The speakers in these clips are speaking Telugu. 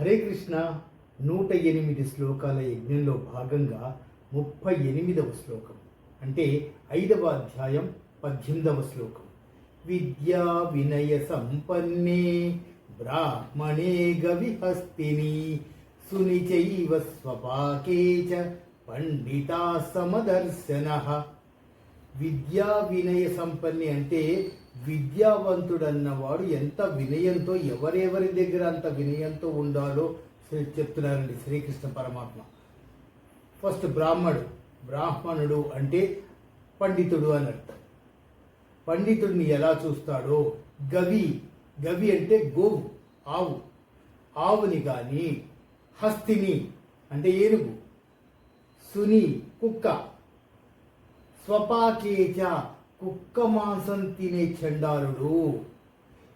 హరే కృష్ణ నూట ఎనిమిది శ్లోకాల యజ్ఞంలో భాగంగా ముప్పై ఎనిమిదవ శ్లోకం అంటే ఐదవ అధ్యాయం పద్దెనిమిదవ శ్లోకం. విద్యా వినయ సంపన్నే బ్రాహ్మణే గవిహస్తిని సునిచైవ స్వపాకే చ పండితా సమదర్శన. విద్యా వినయ సంపన్ని అంటే విద్యావంతుడన్నవాడు ఎంత వినయంతో ఎవరెవరి దగ్గర అంత వినయంతో ఉండాలో శ్రీ- చెప్తున్నారండి శ్రీకృష్ణ పరమాత్మ. ఫస్ట్ బ్రాహ్మడు బ్రాహ్మణుడు అంటే పండితుడు అని అర్థం. పండితుడిని ఎలా చూస్తాడో గవి గవి అంటే గోవు ఆవు. ఆవుని కానీ హస్తిని అంటే ఏనుగు సుని కుక్క స్వపాకేచ కుక్క మాంసం తినే చండాలుడు.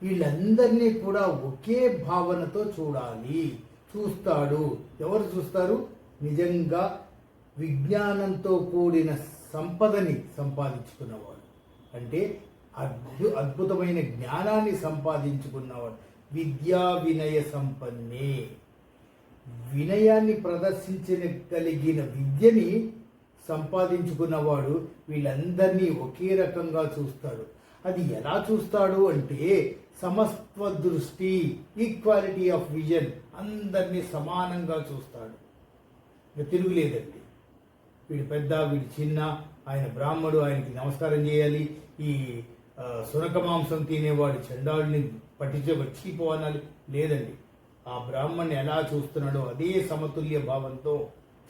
వీళ్ళందరినీ కూడా ఒకే భావనతో చూడాలి. చూస్తాడు. ఎవరు చూస్తారు? నిజంగా విజ్ఞానంతో కూడిన సంపదని సంపాదించుకున్నవాడు. అంటే అద్భు అద్భుతమైన జ్ఞానాన్ని సంపాదించుకున్నవాడు. విద్యా వినయ సంపన్నే. వినయాన్ని ప్రదర్శించగలిగిన విద్యని సంపాదించుకున్నవాడు వీళ్ళందరినీ ఒకే రకంగా చూస్తాడు. అది ఎలా చూస్తాడు అంటే సమత్వ దృష్టి ఈక్వాలిటీ ఆఫ్ విజన్ అందరినీ సమానంగా చూస్తాడు. ఇక తిరుగులేదండి వీడు పెద్ద వీడు చిన్న ఆయన బ్రాహ్మడు ఆయనకి నమస్కారం చేయాలి. ఈ సునక మాంసం తినేవాడు చండాలుని పట్టించే వచ్చిపోవాలి లేదండి. ఆ బ్రాహ్మణ్ణి ఎలా చూస్తున్నాడో అదే సమతుల్య భావంతో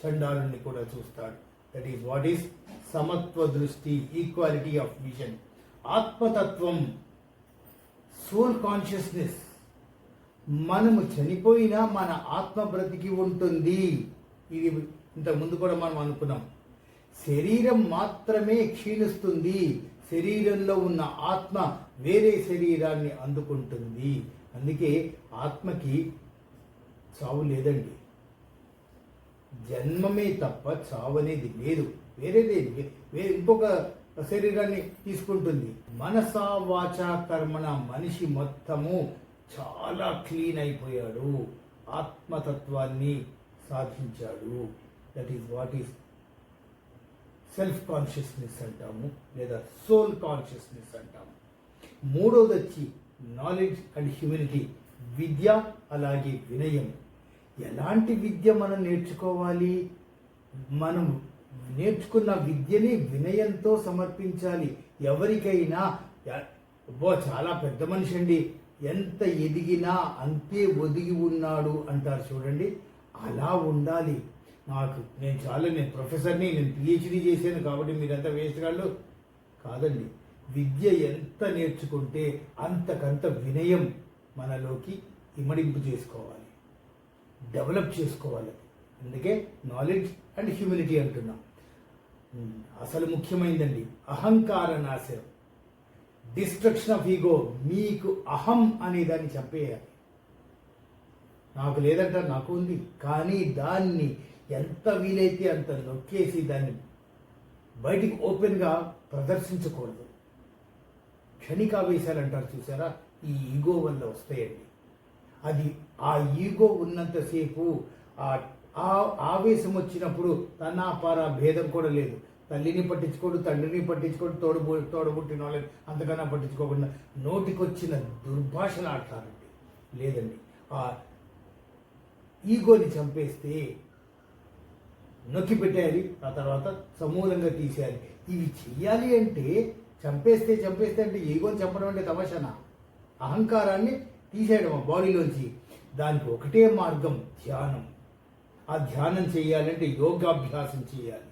చండాలుని కూడా చూస్తాడు. దట్ ఈస్ వాట్ ఈస్ సమత్వ దృష్టి ఈక్వాలిటీ ఆఫ్ విజన్ ఆత్మతత్వం సోల్ కాన్షియస్నెస్ మనము చనిపోయినా మన ఆత్మ బ్రతికి ఉంటుంది ఇది ఇంతకుముందు కూడా మనం అనుకున్నాం శరీరం మాత్రమే క్షీణిస్తుంది శరీరంలో ఉన్న ఆత్మ వేరే శరీరాన్ని అందుకుంటుంది అందుకే ఆత్మకి చావు లేదండి జన్మమే తప్ప చావనేది లేదు. వేరేదేది వేరే ఇంకొక శరీరాన్ని తీసుకుంటుంది. మనసా వాచా కర్మణ మనిషి మొత్తము చాలా క్లీన్ అయిపోయాడు. ఆత్మతత్వాన్ని సాధించాడు. That is what is self consciousness అంటాము లేదా సోల్ కాన్షియస్నెస్ అంటాము. మూడోది వచ్చి నాలెడ్జ్ అండ్ హ్యూమినిటీ విద్య అలాగే వినయం. ఎలాంటి విద్య మనం నేర్చుకోవాలి? మనం నేర్చుకున్న విద్యని వినయంతో సమర్పించాలి. ఎవరికైనా అబ్బో చాలా పెద్ద మనిషి అండి. ఎంత ఎదిగినా అంతే ఒదిగి ఉన్నాడు అంటారు చూడండి. అలా ఉండాలి. నాకు నేను చాలా నేను ప్రొఫెసర్ని నేను పిహెచ్డి చేశాను కాబట్టి మీరంతా వేస్ట్ కాళ్ళు కాదండి. విద్య ఎంత నేర్చుకుంటే అంతకంత వినయం మనలోకి ఇమడింపు చేసుకోవాలి. డెవలప్ చేసుకోవాలి. అందుకే నాలెడ్జ్ అండ్ హ్యూమినిటీ అంటున్నాం. అసలు ముఖ్యమైందండి అహంకార నాశనం. డిస్ట్రక్షన్ ఆఫ్ ఈగో మీకు అహం అనే దాన్ని చంపేయాలి. నాకు లేదంట నాకు ఉంది. కానీ దాన్ని ఎంత వీలైతే అంత నొక్కేసి దాన్ని బయటికి ఓపెన్గా ప్రదర్శించకూడదు. క్షణికావేశాలు అంటారు చూసారా? ఈ ఈగో వల్ల వస్తాయండి. అది ఆ ఈగో ఉన్నంతసేపు ఆ ఆవేశం వచ్చినప్పుడు తన్నాపార భేదం కూడా లేదు. తల్లిని పట్టించుకోడు తండ్రిని పట్టించుకోడు తోడు తోడబుట్టిన వాళ్ళని అంతకన్నా పట్టించుకోకుండా నోటికొచ్చిన దుర్భాషలు ఆడతారండి లేదండి. ఆ ఈగోని చంపేస్తే నొక్కి పెట్టేయాలి ఆ తర్వాత సమూలంగా తీసేయాలి. ఇవి చెయ్యాలి అంటే చంపేస్తే చంపేస్తే అంటే ఈగోని చంపడం అంటే తమాషానా? అహంకారాన్ని తీసేయడం ఆ బాడీలోంచి. దానికి ఒకటే మార్గం ధ్యానం. ఆ ధ్యానం చేయాలంటే యోగాభ్యాసం చేయాలి.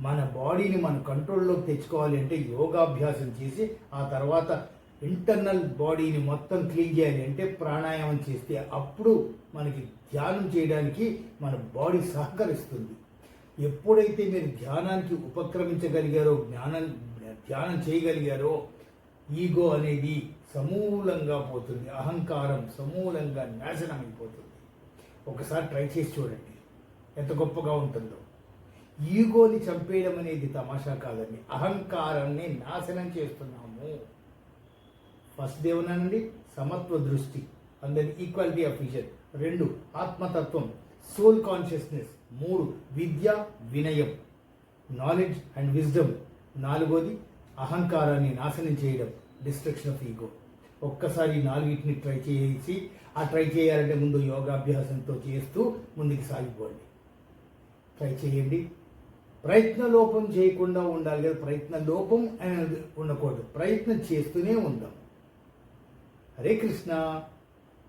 మన బాడీని మన కంట్రోల్లోకి తెచ్చుకోవాలి అంటే యోగాభ్యాసం చేసి ఆ తర్వాత ఇంటర్నల్ బాడీని మొత్తం క్లీన్ చేయాలి అంటే ప్రాణాయామం చేస్తే అప్పుడు మనకి ధ్యానం చేయడానికి మన బాడీ సహకరిస్తుంది. ఎప్పుడైతే మీరు ధ్యానానికి ఉపక్రమించగలిగారో జ్ఞానం ధ్యానం చేయగలిగారో ఈగో అనేది సమూలంగా పోతుంది. అహంకారం సమూలంగా నాశనం అయిపోతుంది. ఒకసారి ట్రై చేసి చూడండి. ఎంత గొప్పగా ఉంటుందో. ఈగోని చంపేయడం అనేది తమాషా కాదండి. అహంకారాన్ని నాశనం చేస్తున్నాము. ఫస్ట్ దేవునండి సమత్వ దృష్టి. అందరి ఈక్వాలిటీ ఆఫ్ విజన్ రెండు ఆత్మతత్వం. సోల్ కాన్షియస్నెస్ మూడు విద్య వినయం. నాలెడ్జ్ అండ్ విజ్డమ్ నాలుగోది అహంకారాన్ని నాశనం చేయడం డిస్ట్రక్షన్ ఆఫ్ ఈగో ఒక్కసారి నాలుగింటిని నాలుగిటిని ట్రై చేసి ఆ ట్రై చేయాలంటే ముందు యోగాభ్యాసంతో చేస్తూ ముందుకు సాగిపోండి. ట్రై చేయండి. ప్రయత్న లోపం చేయకుండా ఉండాలి కదా. ప్రయత్న లోపం అనేది ఉండకూడదు. ప్రయత్నం చేస్తూనే ఉందాం. హరే కృష్ణ.